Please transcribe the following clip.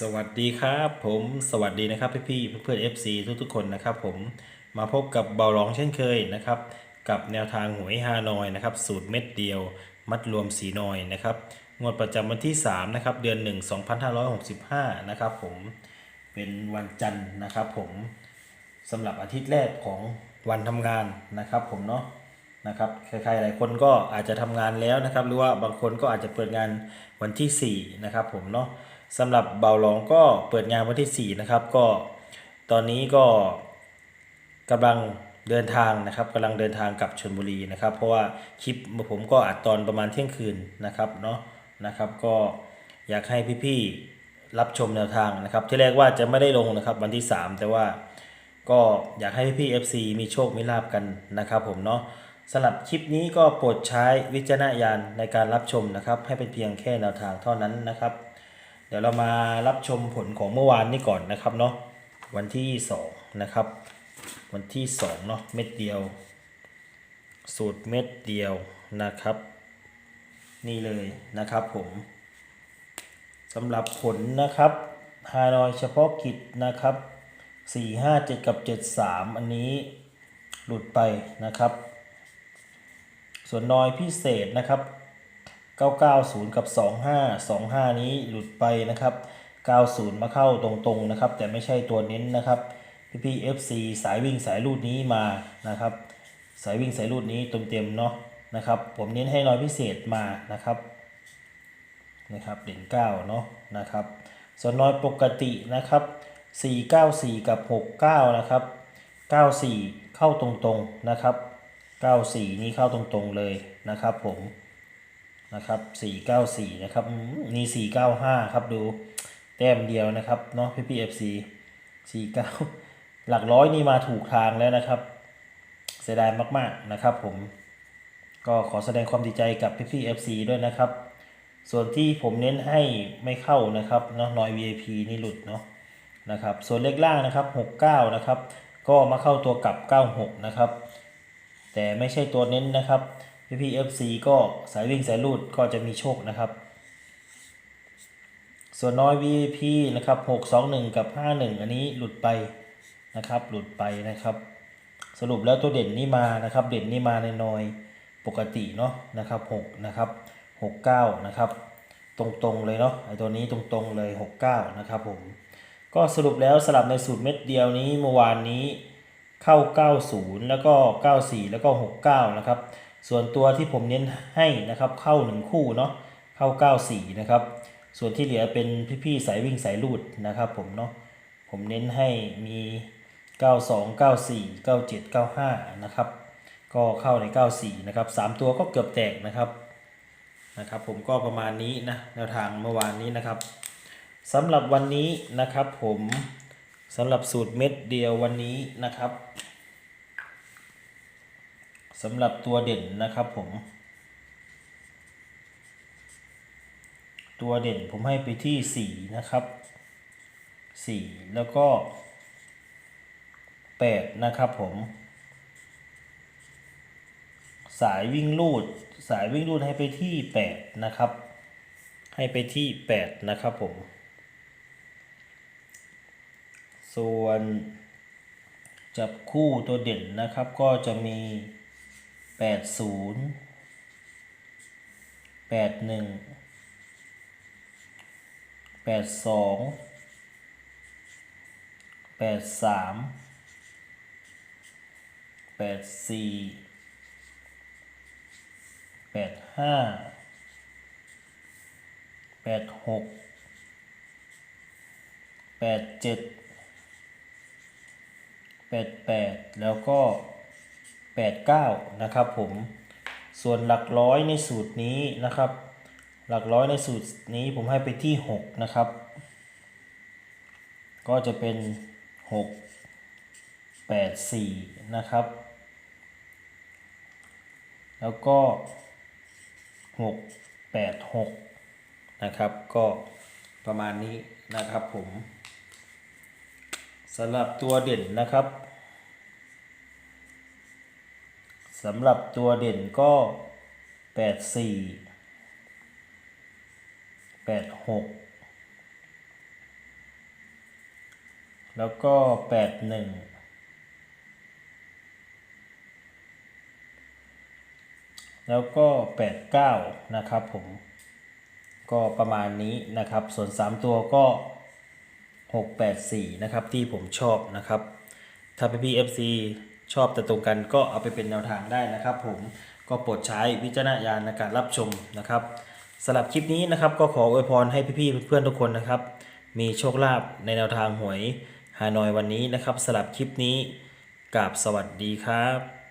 สวัสดีครับผมสวัสดีนะครับพี่ๆเพื่อนๆ FC ทุกๆคนนะครับผมมาพบกับเบาร้องเช่นเคยนะครับ กับแนวทางหวยฮานอยนะครับ สูตรเม็ดเดียว มัดรวมสีนอยนะครับงวดประจำวันที่3นะครับเดือน 1 2565 นะครับผมเป็นวันจันทร์นะครับผมสำหรับอาทิตย์แรกของวันทำงานนะครับผมเนาะนะครับใครๆหลายคนก็อาจจะทำงานแล้วนะครับ หรือว่าบางคนก็อาจจะเปิดงานวันที่4นะครับผมเนาะ สำหรับเบาหลองก็เปิดงานวันที่ 4 นะครับ ก็ตอนนี้ก็กำลังเดินทางนะครับกำลังเดินทางกลับชลบุรีนะครับ เพราะว่าคลิปผมก็อัดตอนประมาณเที่ยงคืนนะครับเนาะนะครับ ก็อยากให้พี่ๆรับชมแนวทางนะครับ ที่แรกว่าจะไม่ได้ลงนะครับวันที่ 3 แต่ว่าก็อยากให้พี่ๆ FC มีโชคมีลาบกันนะครับ ผมเนาะสำหรับคลิปนี้ก็โปรดใช้วิจารณญาณในการรับชมนะครับ ให้เป็นเพียงแค่แนวทางเท่านั้นนะครับ ดี๋ยวเรามารับชมผลของเมื่อวานนี้ก่อนนะครับเนาะวันที่ 2 นะครับ วันที่ 2 เนาะเม็ดเดียว สูตรเม็ดเดียวนะครับ นี่เลยนะครับผมสำหรับผลนะครับฮานอยเฉพาะกิจนะครับ 4 5 7 กับ 7 3 อันนี้หลุดไปนะครับ ส่วนนอยพิเศษนะครับ 990 กับ 25 25 นี้หลุดไปนะครับ 90 มาเข้าตรงๆนะครับ แต่ไม่ใช่ตัวเน้นนะครับพี่พี่ FC สายวิ่งสายรูดนี้มานะครับ สายวิ่งสายรูดนี้เต็มๆเนาะนะครับ ผมเน้นให้นอยพิเศษมานะครับนะครับเด่น9เนาะนะครับส่วนน้อยปกตินะครับ 494 กับ 69 นะครับ 94 เข้าตรงๆนะครับ 94 นี่เข้าตรงๆเลยนะครับผม นะครับ494นะครับมนี่495ครับดูแต้มเดียวนะครับเนาะพี่พีเอฟซี49หลักร้อยนี่มาถูกทางแล้วนะครับ เสียดายมากๆนะครับ ผมก็ขอแสดงความดีใจกับพี่พี่ FC ด้วยนะครับ ส่วนที่ผมเน้นให้ไม่เข้านะครับเนาะน้อย VIP นี่หลุดเนาะนะครับ ส่วนเลขล่างนะครับ 69 นะครับ ก็มาเข้าตัวกลับ 96 นะครับ แต่ไม่ใช่ตัวเน้นนะครับ พี่พี่ๆ FC ก็สายวิ่งสายลูดก็จะมีโชคนะครับ ส่วนน้อย VIP นะครับ 621 กับ 51 อันนี้หลุดไปนะครับ หลุดไปนะครับ สรุปแล้วตัวเด่นนี่มานะครับ เด่นนี่มาในน้อยปกติเนาะนะครับ6นะครับ 69 นะครับ ตรงๆเลยเนาะไอตัวนี้ตรงๆเลย 69 นะครับผมก็สรุปแล้วสลับในสูตรเม็ดเดียวนี้เมื่อวานนี้เข้า 90 แล้วก็ 94 แล้วก็ 69 นะครับ ส่วนตัวที่ผมเน้นให้นะครับเข้า 1 คู่เนาะเข้า 94 นะครับ ส่วนที่เหลือเป็นพี่ๆสายวิ่งสายลูดนะครับผมเนาะผมเน้นให้มี 92 94 97 95 นะครับ ก็เข้าใน 94 นะครับ 3 ตัวก็เกือบแตกนะครับนะครับ ผมก็ประมาณนี้นะแนวทางเมื่อวานนี้นะครับสำหรับวันนี้นะครับผมสำหรับสูตรเม็ดเดียววันนี้นะครับ สำหรับตัวเด่นนะครับผม ตัวเด่นผมให้ไปที่ 4 นะครับ 4 แล้วก็ 8 นะครับผม สายวิ่งลูด สายวิ่งลูดให้ไปที่ 8 นะครับ ให้ไปที่ 8 นะครับผม ส่วนจับคู่ตัวเด่นนะครับก็จะมี 80 81 82 83 84 85 86 87 88แล้วก็ 89 นะครับผมส่วนหลักร้อยในสูตรนี้นะครับ หลักร้อยในสูตรนี้ผมให้ไปที่ 6 นะครับ ก็จะเป็น 6 8 4 นะครับ แล้วก็ 6 8 6 นะครับ ก็ประมาณนี้นะครับผมสำหรับตัวเด่นนะครับ สำหรับตัวเด่นก็ 8 4 8 6 แล้วก็แปดหนึ่งแล้วก็แปดเก้านะครับผม ก็ประมาณนี้นะครับ ส่วน 3 ตัวก็ 684 นะครับที่ผมชอบนะครับ ถ้าพี่พี่ FC ชอบแต่ตรงกันก็เอาไปเป็นแนวทางได้นะครับ ผมก็โปรดใช้วิจารณญาณในการรับชมนะครับสำหรับคลิปนี้นะครับก็ขออวยพรให้พี่ๆเพื่อนๆทุกคนนะครับ มีโชคลาภในแนวทางหวยฮานอยวันนี้นะครับสำหรับคลิปนี้กราบสวัสดีครับ